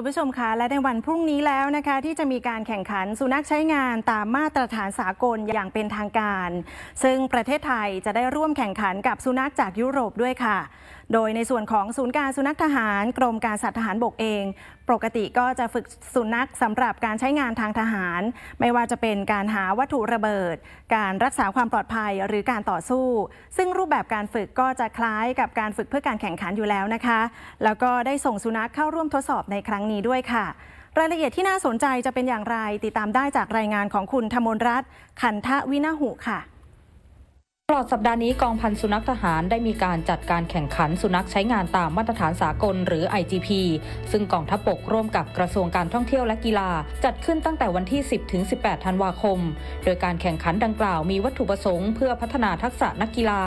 คุณผู้ชมคะและในวันพรุ่งนี้แล้วนะคะ ที่จะมีการแข่งขันสุนัขใช้งานตามมาตรฐานสากลอย่างเป็นทางการ ซึ่งประเทศไทยจะได้ร่วมแข่งขันกับสุนัขจากยุโรปด้วยค่ะ โดยในส่วนของศูนย์การสุนัขทหารกรมการสัตว์ทหารบกเอง ปกติก็จะฝึกสุนัขสำหรับการใช้งานทางทหาร ไม่ว่าจะเป็นการหาวัตถุระเบิด การรักษาความปลอดภัยหรือการต่อสู้ ซึ่งรูปแบบการฝึกก็จะคล้ายกับการฝึกเพื่อการแข่งขันอยู่แล้วนะคะ แล้วก็ได้ส่งสุนัขเข้าร่วมทดสอบในครั้งนี้ด้วยค่ะรายละเอียดที่น่าสนใจจะเป็นอย่างไร ติดตามได้จากรายงานของคุณธมนรัตน์ขันทวินาหุค่ะ ตลอดสัปดาห์นี้กองพันสุนัขทหารได้มีการจัดการแข่งขันสุนัขใช้งานตามมาตรฐานสากลหรือ IGP ซึ่งกองทัพบกร่วมกับกระทรวงการท่องเที่ยวและกีฬา จัดขึ้นตั้งแต่วันที่ 10 ถึง 18 ธันวาคม โดยการแข่งขันดังกล่าวมีวัตถุประสงค์เพื่อพัฒนาทักษะนักกีฬา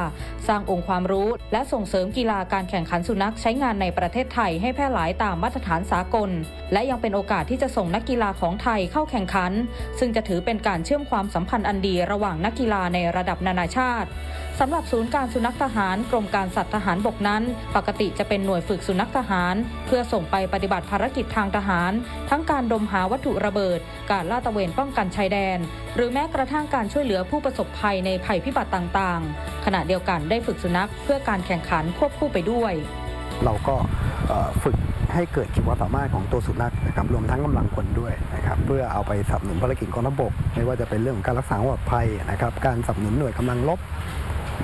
สร้างองค์ความรู้ และส่งเสริมกีฬาการแข่งขันสุนัขใช้งานในประเทศไทยให้แพร่หลายตามมาตรฐานสากล และยังเป็นโอกาสที่จะส่งนักกีฬาของไทยเข้าแข่งขัน ซึ่งจะถือเป็นการเชื่อมความสัมพันธ์อันดีระหว่างนักกีฬาในระดับนานาชาติสำหรับศูนย์การสุนัขทหารกรมการสัตว์ทหารบกนั้น ปกติจะเป็นหน่วยฝึกสุนัขทหาร เพื่อส่งไปปฏิบัติภารกิจทางทหาร ทั้งการดมหาวัตถุระเบิด การลาดตระเวนป้องกันชายแดน หรือแม้กระทั่งการช่วยเหลือผู้ประสบภัยในภัยพิบัติต่างๆ ขณะเดียวกันได้ฝึกสุนัขเพื่อการแข่งขันควบคู่ไปด้วย เราก็ฝึกให้เกิดขีดความสามารถของตัวสุนัข นะครับรวมทั้งกำลังคนด้วยนะครับเพื่อเอาไปสนับสนุนภารกิจกองทัพบกไม่ว่าจะเป็นเรื่องของการรักษาความปลอดภัยนะครับการสนับสนุนหน่วยกำลังรบ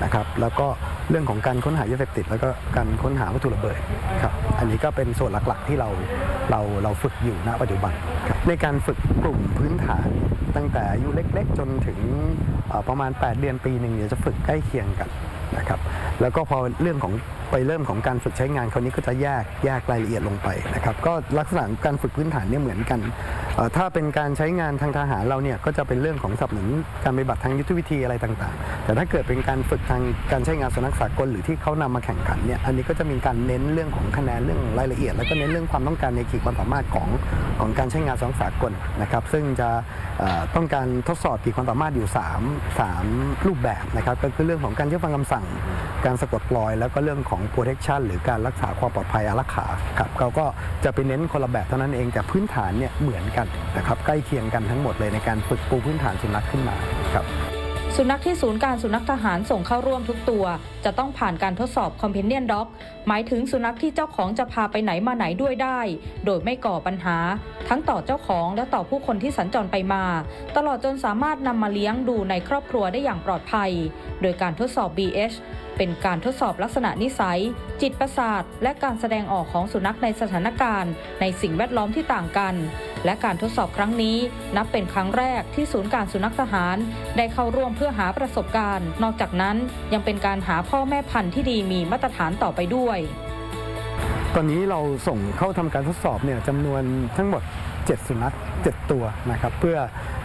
นะครับแล้วก็เรื่องของการค้นหายาเสพติด แล้วก็การค้นหาวัตถุระเบิดครับอันนี้ก็เป็นส่วนหลักๆที่เราเราเราฝึกอยู่ณปัจจุบันครับในการฝึกกลุ่มพื้นฐาน ตั้งแต่อายุเล็กๆ จนถึงประมาณ 8 เดือนปีหนึ่งเนี่ยวจะฝึกใกล้เคียงกันนะครับแล้วก็พอเรื่องของ ไปเริ่มของการฝึกใช้งานคราวนี้ก็จะแยกแยกรายละเอียดลงไปนะครับก็ลักษณะการฝึกพื้นฐานเนี่ยเหมือนกันถ้าเป็นการใช้งานทางทหารเราเนี่ยก็จะเป็นเรื่องของสับสนุนการปฏิบัติทางยุทธวิธีอะไรต่างๆ แต่ถ้าเกิดเป็นการฝึกทางการใช้งานสุนัขสากลหรือที่เขานำมาแข่งขันเนี่ยอันนี้ก็จะมีการเน้นเรื่องของคะแนนเรื่องรายละเอียด แล้วก็เน้นเรื่องความต้องการในขีดความสามารถของของการใช้งานสุนัขสากลนะครับซึ่งจะต้องการทดสอบขีดความสามารถอยู่ 3 3 รูปแบบนะครับก็คือเรื่องของการเชื่อฟังคำสั่ง การสะกดรอย แล้วก็เรื่องของ protection หรือการรักษาความปลอดภัยอารักขาครับเขาก็จะไปเน้นคนละแบบเท่านั้นเองแต่พื้นฐานเนี่ยเหมือนกันนะครับใกล้เคียงกันทั้งหมดเลยในการฝึกปูพื้นฐานสุนัขขึ้นมาครับ สุนัขที่ศูนย์การสุนัขทหารส่งเข้าร่วมทุกตัว จะต้องผ่านการทดสอบ Companion Dog หมายถึงสุนัขที่เจ้าของจะพาไปไหนมาไหนด้วยได้ โดยไม่ก่อปัญหา ทั้งต่อเจ้าของและต่อผู้คนที่สัญจรไปมา ตลอดจนสามารถนำมาเลี้ยงดูในครอบครัวได้อย่างปลอดภัย โดยการทดสอบ BH เป็นการทดสอบลักษณะนิสัย จิตประสาท และการแสดงออกของสุนัขในสถานการณ์ ในสิ่งแวดล้อมที่ต่างกัน และการทดสอบครั้งนี้ นับเป็นครั้งแรกที่ศูนย์การสุนัขทหาร ได้เข้าร่วมเพื่อหาประสบการณ์ นอกจากนั้นยังเป็นการหาพ่อแม่พันธุ์ที่ดีมีมาตรฐานต่อไปด้วย ตอนนี้เราส่งเข้าทำการทดสอบเนี่ยจำนวนทั้งหมด 7 สุนัข 7 ตัวนะครับ เพื่อ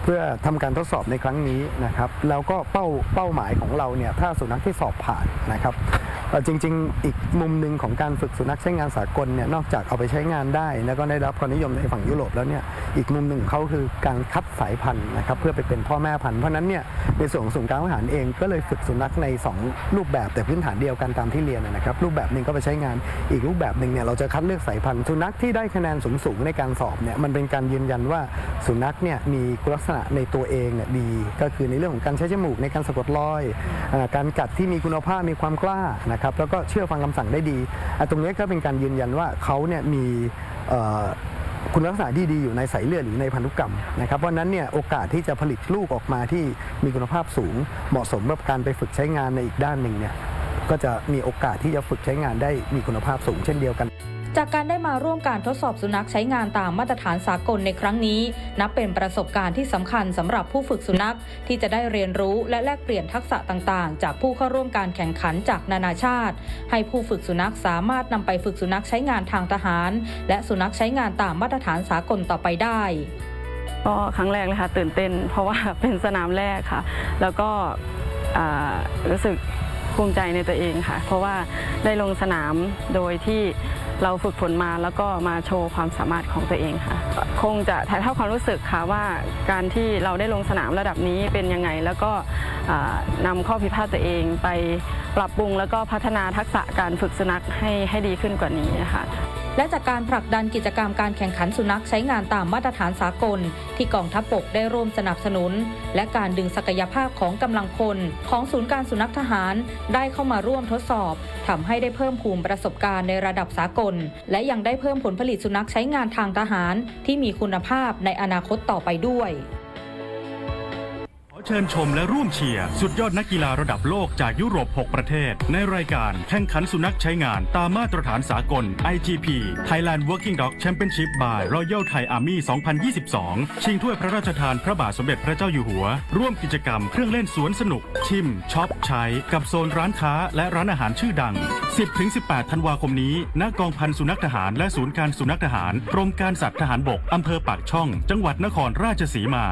เพื่อทำการทดสอบในครั้งนี้นะครับ แล้วก็เป้าเป้าหมายของเราเนี่ยถ้าสุนัขที่สอบผ่านนะครับ จริง ๆ อีกมุมหนึ่งของการฝึกสุนัขใช้งานสากลเนี่ยนอกจากเอาไปใช้งานได้ แล้วก็ได้รับความนิยมในฝั่งยุโรปแล้วเนี่ยอีกมุมหนึ่งเขาคือการคัดสายพันธุ์นะครับเพื่อไปเป็นพ่อแม่พันธุ์เพราะนั้นเนี่ยในส่วนของศูนย์การอาหารเองก็เลยฝึกสุนัขใน 2 รูปแบบแต่พื้นฐานเดียวกันตามที่เรียนนะครับรูปแบบหนึ่งก็ไปใช้งานอีกรูปแบบหนึ่งเนี่ยเราจะคัดเลือกสายพันธุ์สุนัขที่ได้คะแนนสูงๆในการสอบเนี่ยมันเป็นการยืนยันว่าสุนัขเนี่ยมีลักษณะในตัวเองเนี่ยดี ก็คือในเรื่องของการใช้จมูกในการสะกดรอยอการกัดที่มีคุณภาพมีความกล้านะครับแล้วก็เชื่อฟังคำสั่งได้ดีตรงนี้ก็เป็นการยืนยันว่าเขาเนี่ยมีคุณลักษณะที่ดีอยู่ในสายเลือดหรือในพันธุกรรมนะครับเพราะฉะนั้นเนี่ยโอกาสที่จะผลิตลูกออกมาที่มีคุณภาพสูง เหมาะสมกับการไปฝึกใช้งานในอีกด้านหนึ่งเนี่ยก็จะมีโอกาสที่จะฝึกใช้งานได้มีคุณภาพสูงเช่นเดียวกัน จากการได้มาร่วมการทดสอบสุนัขใช้งานตามมาตรฐานสากลในครั้งนี้ นับเป็นประสบการณ์ที่สำคัญสำหรับผู้ฝึกสุนัขที่จะได้เรียนรู้และแลกเปลี่ยนทักษะต่างๆ จากผู้เข้าร่วมการแข่งขันจากนานาชาติ ให้ผู้ฝึกสุนัขสามารถนำไปฝึกสุนัขใช้งานทางทหาร และสุนัขใช้งานตามมาตรฐานสากลต่อไปได้ก็ครั้งแรกเลยค่ะตื่นเต้น เพราะว่าเป็นสนามแรกค่ะ แล้วก็รู้สึกภูมิใจในตัวเองค่ะ เพราะว่าได้ลงสนามโดยที่ เราฝึกฝนมาแล้วก็มาโชว์ความสามารถของตัวเองค่ะ คงจะถ่ายทอดความรู้สึกค่ะว่าการที่เราได้ลงสนามระดับนี้เป็นยังไง แล้วก็อ่านำข้อผิดพลาดตัวเองไปปรับปรุงแล้วก็พัฒนาทักษะการฝึกสุนัขให้ให้ดีขึ้นกว่านี้ค่ะ และจากการผลักดันกิจกรรมการแข่งขันสุนัขใช้งานตามมาตรฐานสากล ที่กองทัพบกได้ร่วมสนับสนุน และการดึงศักยภาพของกำลังพลของศูนย์การสุนัขทหาร ได้เข้ามาร่วมทดสอบทำให้ได้เพิ่มภูมิประสบการณ์ในระดับสากล และยังได้เพิ่มผลผลิตสุนัขใช้งานทางทหาร ที่มีคุณภาพในอนาคตต่อไปด้วย เชิญชมและร่วมเชียร์ สุดยอดนักกีฬาระดับโลกจากยุโรป 6 ประเทศ ในรายการแข่งขันสุนัขใช้งานตามมาตรฐานสากล IGP Thailand Working Dog Championship by Royal Thai Army 2022 ชิงถ้วยพระราชทานพระบาทสมเด็จพระเจ้าอยู่หัว ร่วมกิจกรรมเครื่องเล่นสวนสนุก ชิมช็อปใช้กับโซนร้านค้าและร้านอาหารชื่อดัง 10-18 ธันวาคมนี้ณกองพันสุนัขทหารและศูนย์การสุนัขทหารกรมการสัตว์ทหารบกอำเภอปากช่อง จังหวัดนครราชสีมา